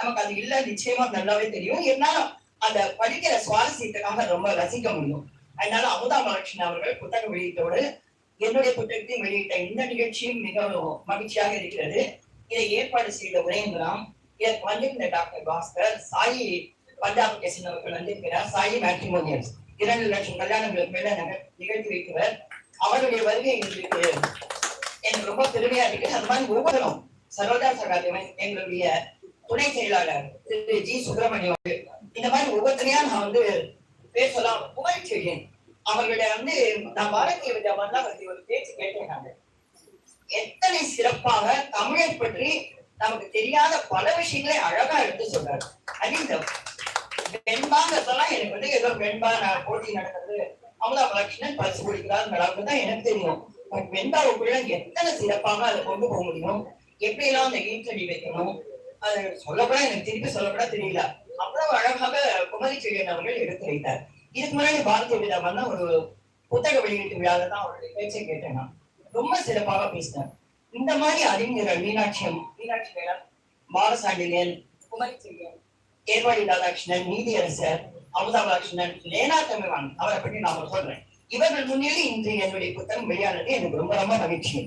நமக்கு அது இல்ல நிச்சயமா நல்லாவே தெரியும். இருந்தாலும் அந்த படிக்கிற சுவாரஸ்யத்துக்காக ரொம்ப ரசிக்க முடியும். அதனால அமுதா மலட்சுமி அவர்கள் புத்தக வெளியீட்டோடு என்னுடைய புத்தகத்தையும் வெளியிட்ட இந்த நிகழ்ச்சியும் மிகவும் மகிழ்ச்சியாக இருக்கிறது. இதை ஏற்பாடு செய்த உதயந்திரம் இதற்கு வந்திருந்த டாக்டர் பாஸ்கர் சாயி பஞ்சாப் கேசன் அவர்கள் வந்திருக்கிறார். சாயி மேட்ரிமோனியல்ஸ் இரண்டு லட்சம் கல்யாணங்களுக்கு மேல நிகழ்த்தி வைத்தவர். அவருடைய வருகை எங்களுக்கு எனக்கு ரொம்ப பெருமையா இருக்கு. அது மாதிரி ஒவ்வொருவரும் சரோஜா சகாதேவன் எங்களுடைய துணை செயலாளர் திரு ஜி. சுப்பிரமணியம் இந்த மாதிரி ஒவ்வொருத்தரையா நான் வந்து பேர் சொல்லலாம் புகழ் செய்கிறேன். வந்து நான் பாரதிய வித்யாபவன்ல அவருடைய ஒரு பேச்சு கேட்டேன் நான். எத்தனை சிறப்பாக தமிழை பற்றி நமக்கு தெரியாத பல விஷயங்களை அழகா எடுத்து சொல்றாரு. அது இந்த வெண்பாங்கிறதெல்லாம் எனக்கு வந்து ஏதோ வெண்பா நான் போட்டி நடக்கிறது அமுதா லட்சுமணன் பரிசு கொடுக்கிறார் அளவுக்கு தான் எனக்கு தெரியும். பட் வெண்பாவுக்குள்ள எத்தனை சிறப்பாக அதை கொண்டு போக முடியும்? எப்படி எல்லாம் அந்த ஈட்டடி வைக்கணும்? அது சொல்லக்கூட எனக்கு திருப்பி சொல்லப்பட தெரியல. அவ்வளவு அழகாக குமரி செழியன் அவர்கள் எடுத்துரைத்தார். இதுக்கு முன்னாடி பாரதிய விதாமன்னா ஒரு புத்தக வெளியீட்டு விழால தான் அவருடைய பேச்சை கேட்டேன் நான். ரொம்ப சிறப்பாக பேசினார். இந்த மாதிரி அறிஞர்கள் மீனாட்சியம் மீனாட்சி மேடம் பாலசாண்டியன் குமரி செழியன் ஏர்வாடி ராதாகிருஷ்ணன் நீதியரசர் அமுதாபாகிருஷ்ணன் லேனா தமிழ்வான் அவரை பற்றி நான் சொல்றேன். இவர்கள் முன்னிலை இன்று என்னுடைய புத்தகம் வெளியானது எனக்கு ரொம்ப ரொம்ப மகிழ்ச்சி.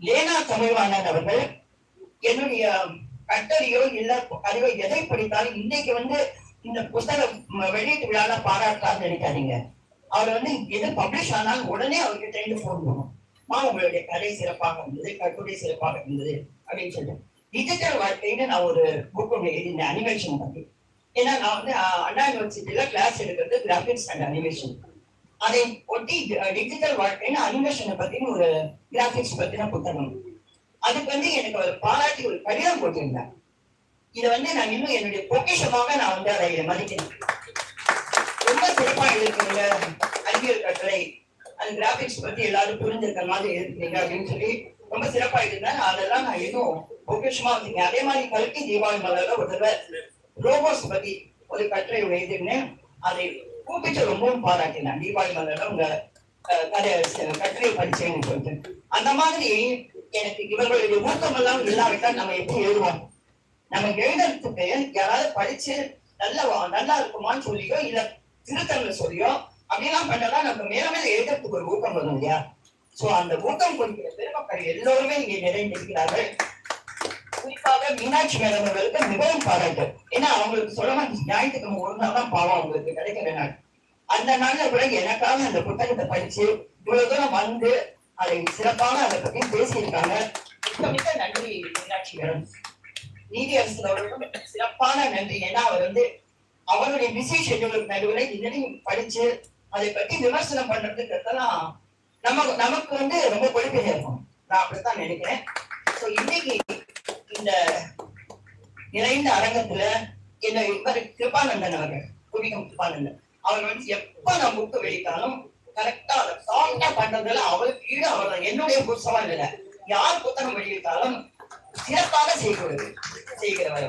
லேனா தமிழ்வாணன் அவர்கள் என்னுடைய கட்டளையோ இல்ல அறிவோ எதை படித்தாலும் இன்னைக்கு வந்து இந்த புத்தகம் வெளியீட்டு விழால பாராட்டான்னு நினைக்காதீங்க. அவர் வந்து எது பப்ளிஷ் ஆனாலும் உடனே அவர்கிட்ட இருந்து போன் பண்ணும் மா உங்களுடைய கதை சிறப்பாக இருந்தது கட்டுரை சிறப்பாக இருந்தது அப்படின்னு சொல்லிட்டு. டிஜிட்டல் வாழ்க்கைன்னு நான் ஒரு புக் ஒன்று எழுதினேன் அனிமேஷன் பத்தி. ஏன்னா நான் வந்து அண்ணா யூனிவர்சிட்டியில கிளாஸ் எடுக்கிறது கிராஃபிக்ஸ் அண்ட் அனிமேஷன் அதை ஒட்டி டிஜிட்டல் வாழ்க்கைன்னு அனிமேஷனை பத்தின ஒரு கிராஃபிக்ஸ் பத்தின புத்தகம். அதுக்கு வந்து எனக்கு ஒரு பாராட்டி ஒரு கடிதம் போட்டிருந்தார். இதை வந்து நான் இன்னும் என்னுடைய பொக்கிஷமாக நான் வந்து அதை மதிக்கிறேன். ரொம்ப சிறப்பா இருக்கிறீங்க அறிவியல் கட்டளை அந்த கிராபிக்ஸ் பத்தி எல்லாரும் புரிஞ்சிருக்க மாதிரி இருக்கிறீங்க அப்படின்னு சொல்லி ரொம்ப சிறப்பா இருந்தேன் அதெல்லாம் நான் இன்னும் பொக்கிஷமா வச்சிருக்கேன் அதே மாதிரி கல்கி தீபாவளி மலர்ல ஒரு தடவை ரோபோஸ் பத்தி ஒரு கட்டுரை எழுதிருந்தேன் அதை கூப்பிட்டு ரொம்பவும் பாராட்டினேன் தீபாவளி மலர்ல உங்க கதை கட்டுரை படிச்சேன்னு சொல்லிட்டு. அந்த மாதிரி எனக்கு இவர்களுடைய ஊக்கம் எல்லாம் இல்லாவிட்டால் நம்ம எப்படி எழுதுவோம்? நம்ம எழுதுறதுக்கு யாராவது படிச்சு நல்ல நல்லா இருக்குமான்னு சொல்லியோ இல்ல திருத்தங்களை சொல்லியோ அப்படிலாம் பண்ணலாம் நம்ம மேல மேல எழுதுறதுக்கு ஒரு ஊக்கம் வரும் இல்லையா? சோ அந்த ஊக்கம் கொடுக்கிற பெருமக்கள் எல்லோருமே இங்கே நிறைந்திருக்கிறார்கள். குறிப்பாக மீனாட்சி மேடம் அவர்களுக்கு மிகவும் பாராட்டு. ஏன்னா அவங்களுக்கு சொல்லலாம் ஞாயிற்றுக்கிழமை ஒரு நாள் தான் பாவம் அவங்களுக்கு கிடைக்கிற நாள். அந்த நாள்ல கூட எனக்காக அந்த புத்தகத்தை படிச்சு இவ்வளவு தூரம் வந்து அதை சிறப்பான அதை பத்தி பேசியிருக்காங்க. மிக்க மிக்க நன்றி மீனாட்சி மேடம். நீதியரசர் அவர்களுக்கும் சிறப்பான நன்றி. ஏன்னா அவர் வந்து அவருடைய பிஸி ஷெட்யூலுக்கு நடுவில் இதனையும் படிச்சு அதை பத்தி விமர்சனம் பண்றதுக்கெல்லாம் நம்ம நமக்கு வந்து ரொம்ப பொறுப்பையா இருக்கும். நான் அப்படித்தான் நினைக்கிறேன். ஸோ இன்னைக்கு இந்த நிறைந்த அரங்கத்துல என்ன இவர் கிருபானந்தன் அவர்கள் குடிகம் கிருபானந்தன். அவர் வந்து எப்ப நான் புக்கு வெளியிட்டாலும் கரெக்டா அதை சால்ட்டா பண்றதுல அவளுக்கு ஈடு அவர் என்னுடைய புத்தகம் இல்ல. யார் புத்தகம் வெளியிட்டாலும் சிறப்பாக செய்கிறது. செய்கிறவர்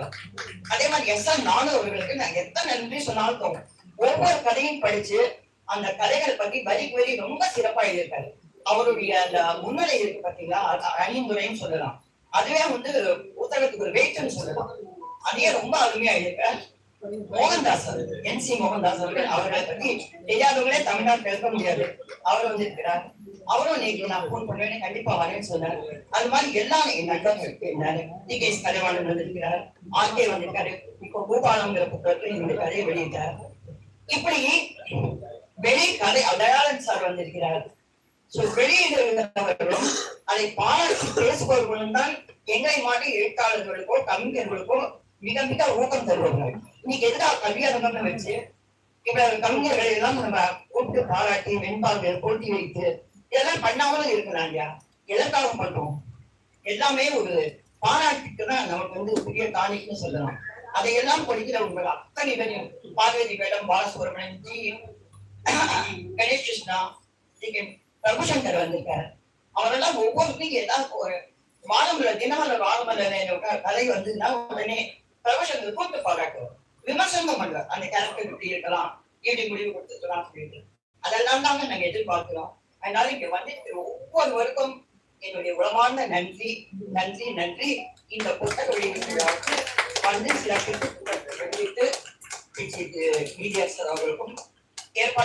அதே மாதிரி எஸ் என் நானு அவர்களுக்கு நான் எத்தனை நன்றி சொன்னாலும் தோணும் ஒவ்வொரு கதையும் படிச்சு அந்த கதைகளை பத்தி வரிக்கு வரி ரொம்ப சிறப்பா எழுதியிருக்காரு. அவருடைய அந்த முன்னிலை இருக்கு பாத்தீங்களா அது அணிந்துரைன்னு சொல்லலாம். அதுவே வந்து புத்தகத்துக்கு ஒரு வெயிட்னு சொல்லலாம். அதையே ரொம்ப அருமையா எழுதியிருக்காரு. மோகன்தாஸ் என் சி மோகன்தாஸ் அவர்கள் அவர்களை பத்தி தெரியாதவங்களே தமிழ்நாட்டில் இருக்க முடியாது. அவர் வந்து இருக்கிறார் அவரும் நேற்று நான் போன் பண்ணுவேன். கண்டிப்பா வரேன்னு சொன்னார். அது மாதிரி எல்லா நண்பர்கள் இருந்தாரு டி. கே. கலைவாணன் வந்திருக்கிறார். ஆர்கே வந்திருக்காரு. இப்போ பூபாலங்கிற புத்தகத்தில் என்னுடைய கதையை வெளியிட்டார். இப்படி வெளி கதை தயாளன் சார் வந்திருக்கிறார். சோ வெளியிடுகிறவர்களும் அதை பாராட்டி பேசுபவர்களும் தான் எங்களை மாதிரி எழுத்தாளர்களுக்கோ கவிஞர்களுக்கோ மிக மிக ஊக்கம் தருவார்கள் இன்னைக்கு எதிராக கல்வியரங்கம்னு வச்சு இப்ப கவிஞர்களை எல்லாம் நம்ம கூப்பிட்டு பாராட்டி வெண்பாங்க போட்டி வைத்து இதெல்லாம் பண்ணாமலும் இருக்கலாம் இல்லையா? எதற்காக பண்றோம் எல்லாமே ஒரு பாராட்டுக்கு தான் நமக்கு வந்து பெரிய டானிக்னு சொல்லலாம். அதையெல்லாம் படிக்கிற உங்கள் அத்தனை பேரையும் பார்வதி மேடம் பாலசுப்ரமணியன் ஜி கணேஷ் கிருஷ்ணா பிரபுசங்கர் வந்திருக்காரு. அவரெல்லாம் ஒவ்வொருத்தையும் ஏதாவது ஒரு வானமல தினமலர் வானமலர் கதை வந்ததுன்னா உடனே பிரபுசங்கர் கூப்பிட்டு பாராட்டுவார் விமர்சனம் பண்ற அந்த கேரக்டர் இப்படி இருக்கலாம். இப்படி முடிவு கொடுத்துக்கலாம் சொல்லிட்டு அதெல்லாம் தாங்க நாங்க எதிர்பார்க்கிறோம். அதனால இங்க வந்து ஒவ்வொருவருக்கும் என்னுடைய உளமான நன்றி நன்றி நன்றி. இந்த புத்தக வெளியீட்டு வந்து சில வெளியிட்டு மீடியா சார் அவர்களுக்கும் ஏற்பாடு